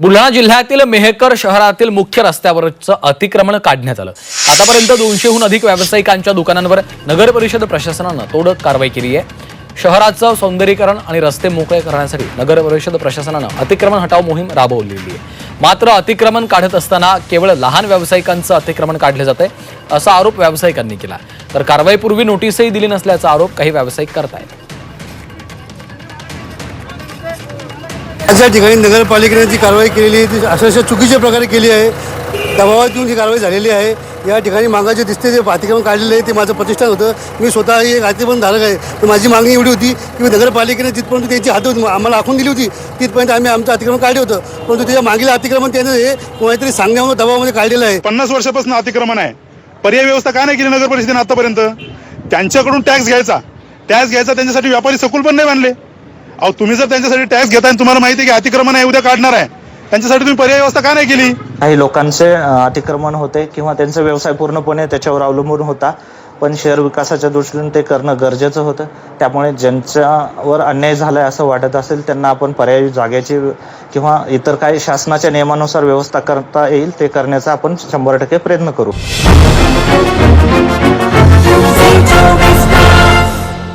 बुलढाणा जिल्ह्यातील मेहकर शहरातील मुख्य रस्त्यावरचं अतिक्रमण काढण्यात आलं. आतापर्यंत दोनशेहून अधिक व्यावसायिकांच्या दुकानांवर नगर परिषद प्रशासनानं तोडक कारवाई केली आहे. शहराचं सौंदर्यीकरण आणि रस्ते मोकळे करण्यासाठी नगर परिषद प्रशासनानं अतिक्रमण हटाव मोहीम राबवलेली आहे. मात्र अतिक्रमण काढत असताना केवळ लहान व्यावसायिकांचं अतिक्रमण काढले जाते असा आरोप व्यावसायिकांनी केला. तर कारवाईपूर्वी नोटीसही दिली नसल्याचा आरोप काही व्यावसायिक करतायत. अशा ठिकाणी नगरपालिकेने जी कारवाई केलेली आहे ती अशा अशा चुकीच्या प्रकारे केली आहे. दबावातून ही कारवाई झालेली आहे. या ठिकाणी मागाचे दिसते जे अतिक्रमण काढलेलं आहे ते माझं प्रतिष्ठान होतं. मी स्वतः एक अतिक्रमण धारक आहे. तर माझी मागणी एवढी होती की नगरपालिकेने जिथपर्यंत त्यांची हात होती आम्हाला आखून दिली होती तिथपर्यंत आम्ही आमचं अतिक्रमण काढले होतं. परंतु त्याच्या मागील अतिक्रमण त्यानं हे कोणीतरी सांगण्यामुळे दबावामध्ये काढलेलं आहे. पन्नास वर्षापासून अतिक्रमण आहे. पर्याय व्यवस्था का नाही केली नगर परिषदेने आतापर्यंत? त्यांच्याकडून टॅक्स घ्यायचा. टॅक्स घ्यायचा त्यांच्यासाठी व्यापारी सकुल पण नाही बांधले. अहो तुम्ही जर त्यांच्यासाठी टॅक्स घेताय आणि तुम्हाला माहिती आहे की अतिक्रमण आहे उद्या काढणार आहे. त्यांच्यासाठी तुम्ही पर्याय व्यवस्था का नाही केली? काही लोकांचे अतिक्रमण होते किंवा त्यांचा व्यवसाय पूर्णपणे त्याच्यावर अवलंबून होता. पण शहर विकासाच्या दृष्टीने ते करणं गरजेचं होतं. त्यामुळे ज्यांच्यावर अन्याय झालाय असं वाटत असेल त्यांना आपण पर्यायी जागेची किंवा इतर काही शासनाच्या नियमानुसार व्यवस्था करता येईल ते करण्याचा आपण शंभर टक्के प्रयत्न करू.